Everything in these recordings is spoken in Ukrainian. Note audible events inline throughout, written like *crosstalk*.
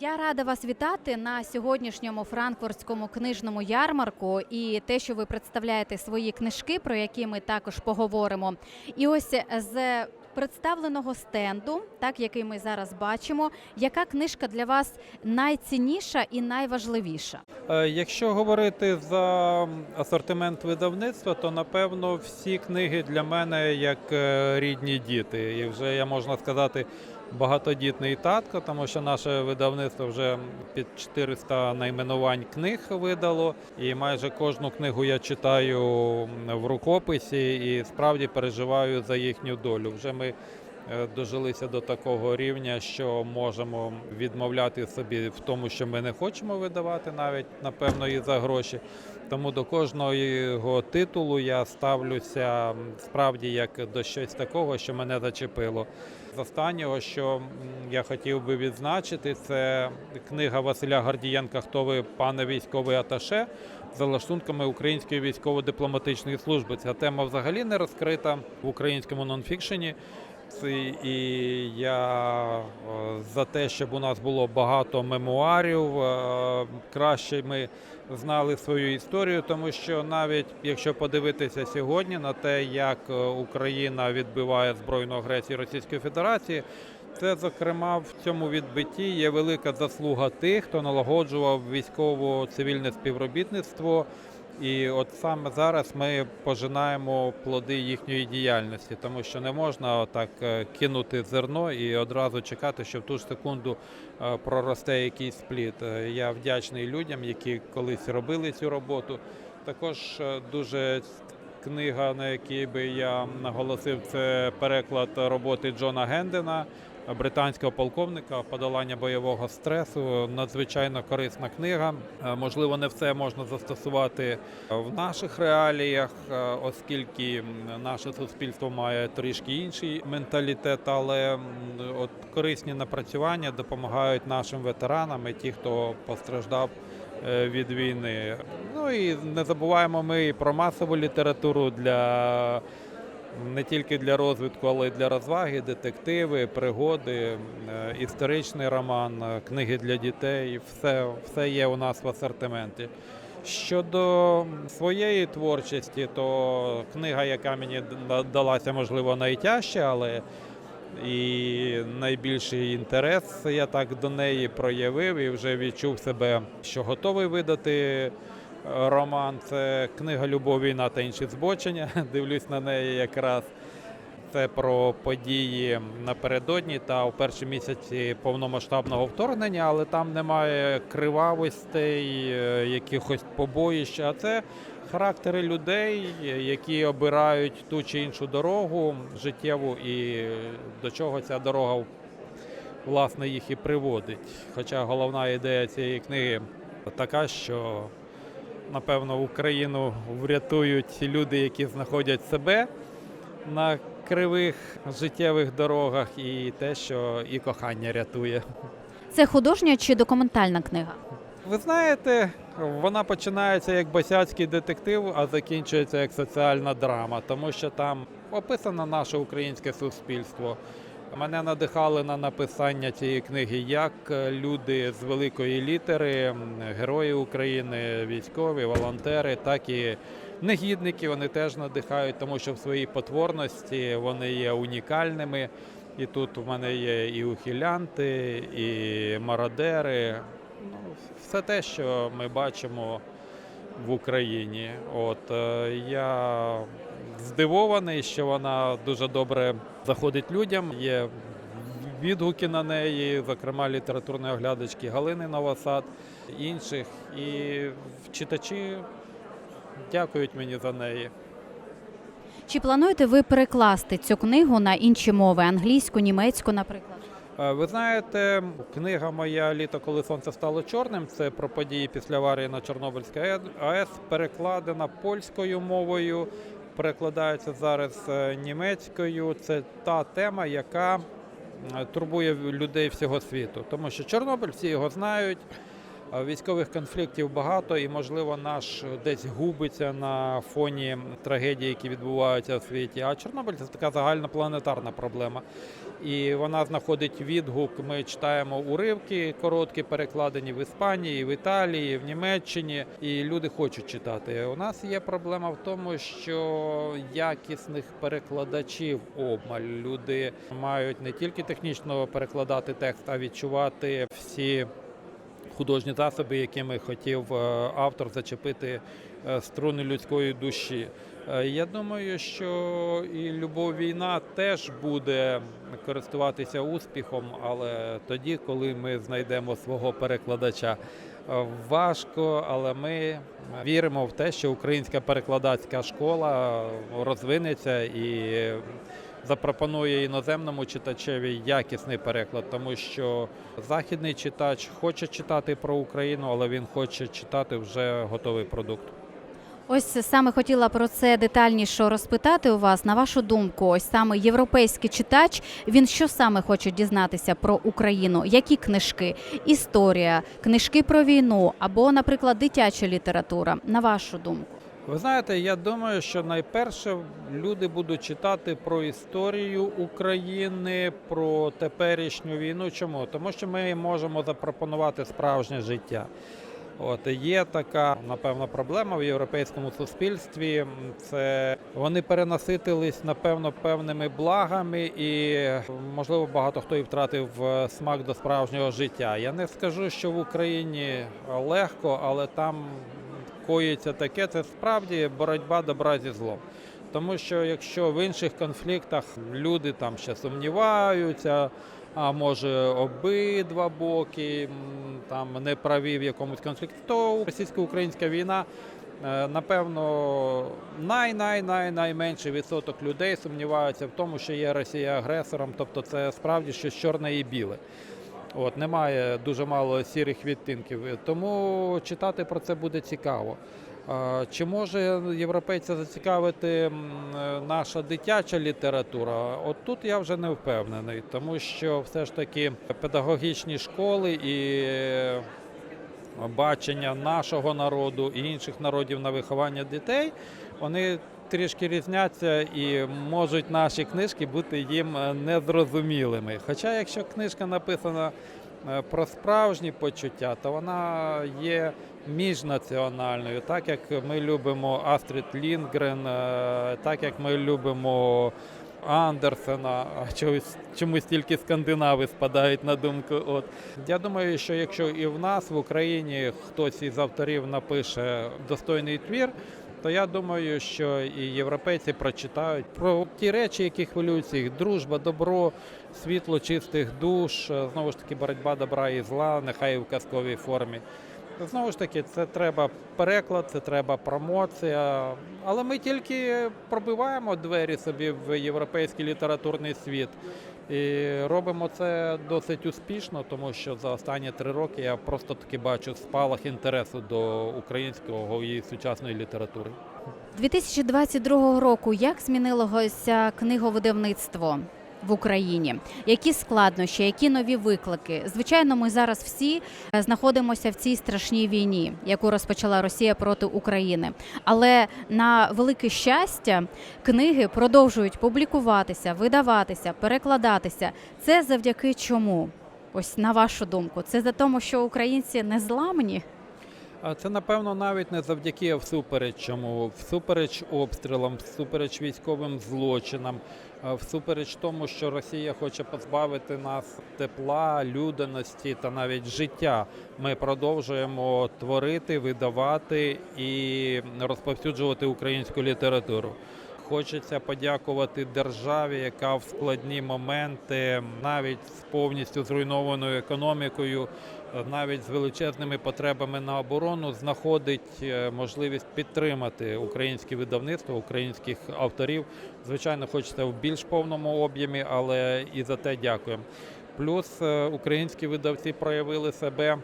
Я рада вас вітати на сьогоднішньому франкфуртському книжному ярмарку і те, що ви представляєте свої книжки, про які ми також поговоримо. І ось з представленого стенду, так який ми зараз бачимо, яка книжка для вас найцінніша і найважливіша? Е, Якщо говорити за асортимент видавництва, то напевно всі книги для мене як е, рідні діти. І вже я можна сказати багатодітний татко, тому що наше видавництво вже під 400 найменувань книг видало. І майже кожну книгу я читаю в рукописі і справді переживаю за їхню долю. Вже ми дожилися до такого рівня, що можемо відмовляти собі в тому, що ми не хочемо видавати, навіть напевно і за гроші. Тому до кожного його титулу я ставлюся справді як до щось такого, що мене зачепило. З останнього, що я хотів би відзначити, це книга Василя Гордієнка Хто ви, пане військовий аташе за лаштунками Української військово-дипломатичної служби. Ця тема взагалі не розкрита в українському нонфікшені. І я е, за те, щоб у нас було багато мемуарів, е, краще ми знали свою історію, тому що навіть якщо подивитися сьогодні на те, як е, Україна відбиває збройну агресію Російської Федерації, це зокрема в цьому відбитті є велика заслуга тих, хто налагоджував військово-цивільне співробітництво. І от саме зараз ми пожинаємо плоди їхньої діяльності, тому що не можна так е, кинути зерно і одразу чекати, що в ту ж секунду е, проросте якийсь плід. Е, Я вдячний людям, які колись робили цю роботу. Також дуже книга, на якій би я наголосив, це переклад роботи Джона Гендена, британського полковника подолання бойового стресу. Надзвичайно корисна книга. Е, Можливо, не все можна застосувати в наших реаліях, е, оскільки наше суспільство має трішки інший менталітет, але от корисні напрацювання допомагають нашим ветеранам і ті, хто постраждав від війни. Ну і не забуваємо ми і про масову літературу для не тільки для розвитку, але й для розваги, детективи, пригоди, е, історичний роман, е, книги для дітей. Все, все є у нас в асортименті. Щодо своєї творчості, то книга, яка мені далася, можливо, найтяжче, але і найбільший інтерес я так до неї проявив і вже відчув себе, що готовий видати е, роман. Це книга Любов, війна та інші збочення. *laughs* Дивлюсь на неї якраз. Це про події напередодні та у перші місяці повномасштабного вторгнення, але там немає кривавостей, е, якихось побоїщ. А це характери людей, які обирають ту чи іншу дорогу життєву, і до чого ця дорога власне їх і приводить. Хоча головна ідея цієї книги така, що напевно Україну врятують люди, які знаходять себе на кривих життєвих дорогах, і те, що і кохання рятує. Це художня чи документальна книга? Ви знаєте, вона починається як босяцький детектив, а закінчується як соціальна драма, тому що там описано наше українське суспільство. Мене надихали на написання цієї книги як люди з великої літери, герої України, військові, волонтери, так і негідники. Вони теж надихають, тому що в своїй потворності вони є унікальними. І тут в мене є і ухилянти, і мародери. Ну, все те, що ми бачимо в Україні. От е, я здивований, що вона дуже добре заходить людям. Є відгуки на неї, зокрема літературної оглядачки Галини Новосад, інших. І читачі дякують мені за неї. Чи плануєте ви перекласти цю книгу на інші мови англійську, німецьку, наприклад? Е, Ви знаєте, книга моя Літо, коли сонце стало чорним. Це про події після аварії на Чорнобильській АЕС, перекладена польською мовою, перекладається зараз е, німецькою. Це та тема, яка е, турбує людей всього світу, тому що Чорнобиль всі його знають. Військових конфліктів багато, і можливо наш десь губиться на фоні трагедій, які відбуваються в світі. А Чорнобиль це така загальна планетарна проблема. І вона знаходить відгук. Ми читаємо уривки короткі, перекладені в Іспанії, в Італії, в Німеччині, і люди хочуть читати. У нас є проблема в тому, що якісних перекладачів обмаль. Люди мають не тільки технічно перекладати текст, а відчувати всі художні засоби, якими хотів е, автор зачепити е, струни людської душі. Е, Я думаю, що і любов війна теж буде користуватися успіхом, але тоді, коли ми знайдемо свого перекладача. Важко, але ми віримо в те, що українська перекладацька школа розвинеться і запропонує іноземному читачеві якісний переклад, тому що західний читач хоче читати про Україну, але він хоче читати вже готовий продукт. Ось саме хотіла про це детальніше розпитати у вас. На вашу думку, ось саме європейський читач, він що саме хоче дізнатися про Україну? Які книжки? Історія, книжки про війну або, наприклад, дитяча література. На вашу думку? Ви знаєте, я думаю, що найперше люди будуть читати про історію України, про теперішню війну. Чому? Тому що ми можемо запропонувати справжнє життя. От є така напевно проблема в європейському суспільстві. Це вони перенаситились напевно певними благами, і можливо багато хто і втратив е, смак до справжнього життя. Я не скажу, що в Україні легко, але там коїться таке. Це справді боротьба добра зі злом. Тому що якщо в інших конфліктах люди там ще сумніваються, а може обидва боки там не праві в якомусь конфлікті, то російсько-українська війна. е, Напевно, най-най-най найменший відсоток людей сумніваються в тому, що є Росія агресором, тобто це справді щось чорне і біле. От немає дуже мало сірих відтинків, тому читати про це буде цікаво. Чи може європейця зацікавити наша дитяча література? От тут я вже не впевнений, тому що все ж таки педагогічні школи і бачення нашого народу і інших народів на виховання дітей, вони трішки різняться і можуть наші книжки бути їм е, незрозумілими. Хоча, якщо книжка написана е, про справжні почуття, то вона є міжнаціональною, так як ми любимо Астрід Лінгрен, е, так як ми любимо Андерсена, чогось чомусь тільки скандинави спадають на думку. От я думаю, що якщо і в нас в Україні хтось із авторів напише достойний твір. То я думаю, що і європейці прочитають про ті речі, які хвилюються їх дружба, добро, світло чистих душ, знову ж таки, боротьба добра і зла, нехай і в казковій формі. Знову ж таки, це треба переклад, це треба промоція. Але ми тільки пробиваємо двері собі в європейський літературний світ. І робимо це досить успішно, тому що за останні три роки я просто таки бачу спалах інтересу до українського і сучасної літератури. 2022 року як змінилося книговидавництво в Україні? Які складнощі, які нові виклики? Звичайно, ми зараз всі е, знаходимося в цій страшній війні, яку розпочала Росія проти України. Але на велике щастя, книги продовжують публікуватися, видаватися, перекладатися. Це завдяки чому? Ось на вашу думку, це за тому, що українці не зламні? А це напевно навіть не завдяки, всупереч чому, всупереч обстрілам, всупереч військовим злочинам, всупереч тому, що Росія хоче позбавити нас тепла, людяності та навіть життя. Ми продовжуємо творити, видавати і розповсюджувати українську літературу. Хочеться подякувати державі, яка в складні моменти, навіть з повністю зруйнованою економікою, навіть з величезними потребами на оборону, знаходить е, можливість підтримати українське видавництво, українських авторів. Звичайно, хочеться в більш повному об'ємі, але і за те дякуємо. Плюс е, українські видавці проявили себе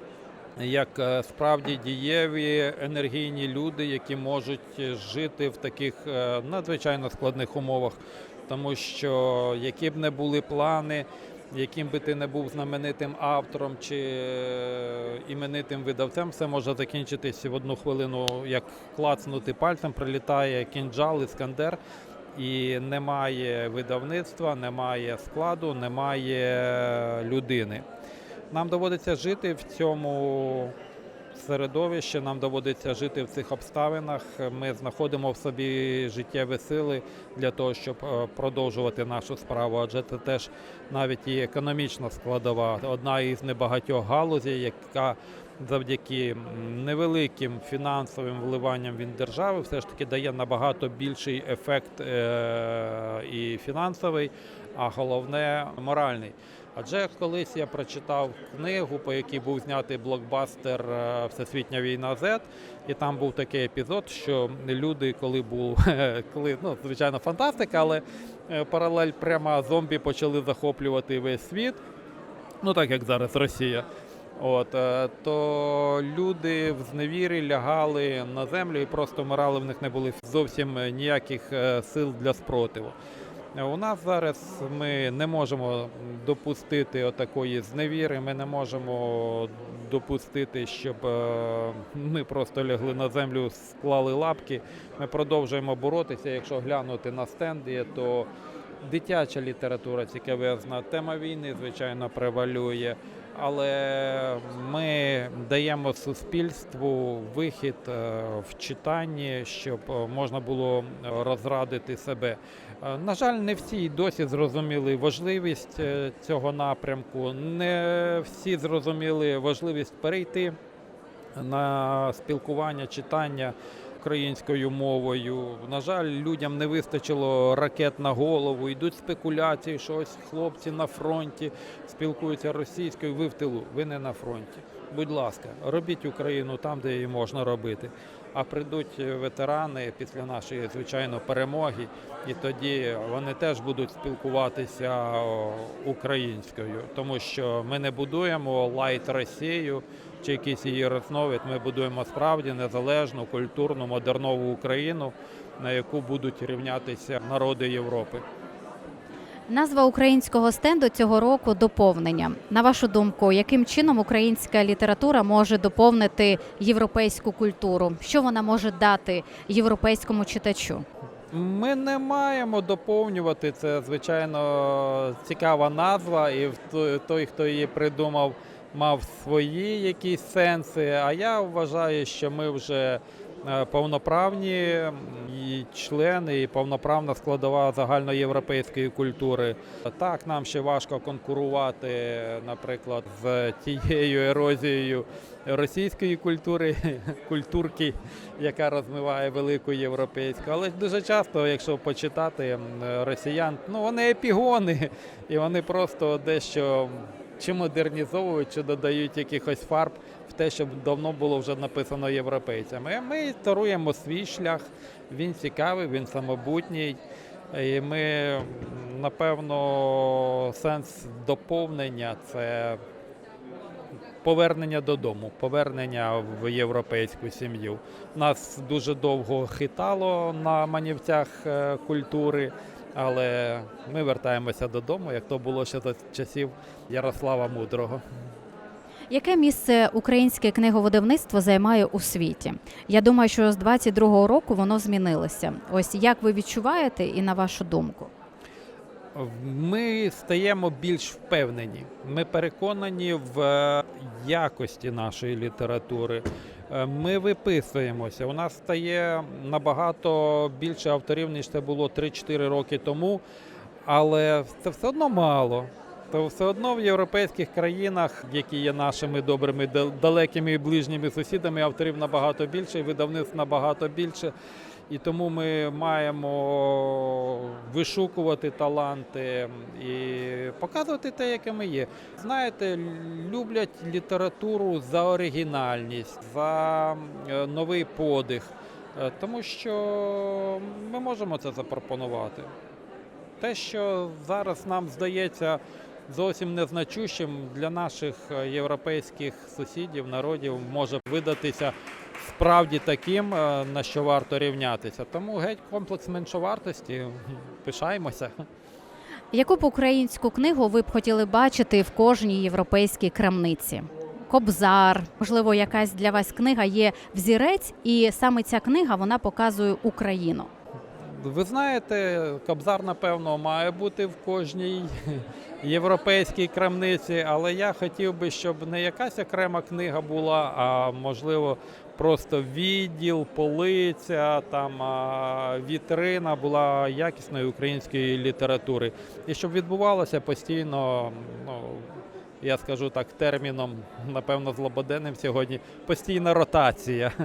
як е, справді дієві енергійні люди, які можуть жити в таких надзвичайно складних умовах, тому що які б не були плани, яким би ти не був знаменитим автором чи е, іменитим видавцем, все може закінчитися в одну хвилину, як клацнути пальцем, прилітає кінджал, іскандер, і немає видавництва, немає складу, немає людини. Нам доводиться жити в цьому середовищі, нам доводиться жити в цих обставинах. Ми знаходимо в собі життєві сили для того, щоб е, продовжувати нашу справу. Адже це теж навіть і економічна складова, одна із небагатьох галузей, яка завдяки невеликим фінансовим вливанням від держави все ж таки дає набагато більший ефект е- і фінансовий, а головне моральний. Адже колись я прочитав книгу, по якій був знятий блокбастер е, Всесвітня війна Z, і там був такий епізод, що люди, коли був *laughs* коли ну звичайно фантастика, але е, паралель прямо зомбі почали захоплювати весь світ. Ну так як зараз Росія. От е, то люди в зневірі лягали на землю і просто вмирали. В них не було зовсім ніяких сил для спротиву. У нас зараз ми не можемо допустити отакої зневіри. Ми не можемо допустити, щоб е, ми просто лягли на землю, склали лапки. Ми продовжуємо боротися. Якщо глянути на стенди, то дитяча література цікавезна, тема війни, звичайно, превалює. Але ми даємо суспільству вихід е, в читанні, щоб е, можна було розрадити себе. Е, На жаль, не всі досі зрозуміли важливість цього напрямку. Не всі зрозуміли важливість перейти на спілкування, читання українською мовою. На жаль, людям не вистачило ракет на голову. Йдуть спекуляції, що ось хлопці на фронті спілкуються російською. Ви в тилу, ви не на фронті. Будь ласка, робіть Україну там, де її можна робити. А прийдуть ветерани після нашої звичайно перемоги, і тоді вони теж будуть спілкуватися українською, тому що ми не будуємо лайт Росію чи якийсь її розновид. Ми будуємо справді незалежну, культурну, модернову Україну, на яку будуть рівнятися народи Європи. Назва українського стенду цього року доповнення. На вашу думку, яким чином українська література може доповнити європейську культуру? Що вона може дати європейському читачу? Ми не маємо доповнювати це, звичайно, цікава назва, і той, хто її придумав, мав свої якісь сенси. А я вважаю, що ми вже е, повноправні і члени, і повноправна складова загальноєвропейської культури. Так, нам ще важко конкурувати, наприклад, з тією ерозією російської культури, *laughs* культурки, яка розмиває велику європейську. Але дуже часто, якщо почитати росіян, ну вони епігони, і вони просто дещо чи модернізовують, чи додають якихось фарб в те, що давно було вже написано європейцями. Ми таруємо свій шлях, він цікавий, він самобутній. І ми, напевно, сенс доповнення це повернення додому, повернення в європейську сім'ю. Нас дуже довго хитало на манівцях е, культури, але ми вертаємося додому, як то було ще за часів Ярослава Мудрого. Яке місце українське книговидавництво займає у світі? Я думаю, що з 22-го року воно змінилося. Ось як ви відчуваєте, і на вашу думку? Ми стаємо більш впевнені. Ми переконані в е, якості нашої літератури. Е, Ми виписуємося. У нас стає набагато більше авторів, ніж це було 3-4 роки тому, але це все одно мало. То все одно в європейських країнах, які є нашими добрими далекими і ближніми сусідами, авторів набагато більше, і видавництв набагато більше. І тому ми маємо вишукувати таланти і показувати те, яке ми є. Знаєте, люблять літературу за оригінальність, за е, новий подих, Е, тому що ми можемо це запропонувати. Те, що зараз нам здається зовсім незначущим для наших е, європейських сусідів, народів, може видатися справді таким, е, на що варто рівнятися. Тому геть комплекс меншовартості, пишаємося. Яку б українську книгу ви б хотіли бачити в кожній європейській крамниці? Кобзар, можливо, якась для вас книга є взірець, і саме ця книга вона показує Україну. Ви знаєте, Кобзар, напевно, має бути в кожній європейській крамниці, але я хотів би, щоб не якась окрема книга була, а можливо, просто відділ, полиця, там вітрина була якісної української літератури. І щоб відбувалося постійно, ну я скажу так, терміном, напевно, злободенним сьогодні, постійна ротація. *laughs*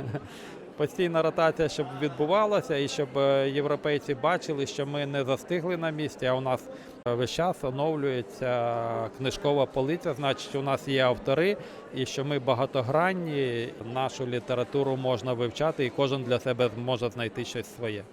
Постійна ротація, щоб відбувалася, і щоб е, європейці бачили, що ми не застигли на місці, а у нас весь час оновлюється книжкова полиця. Значить, у нас є автори, і що ми багатогранні, нашу літературу можна вивчати, і кожен для себе може знайти щось своє.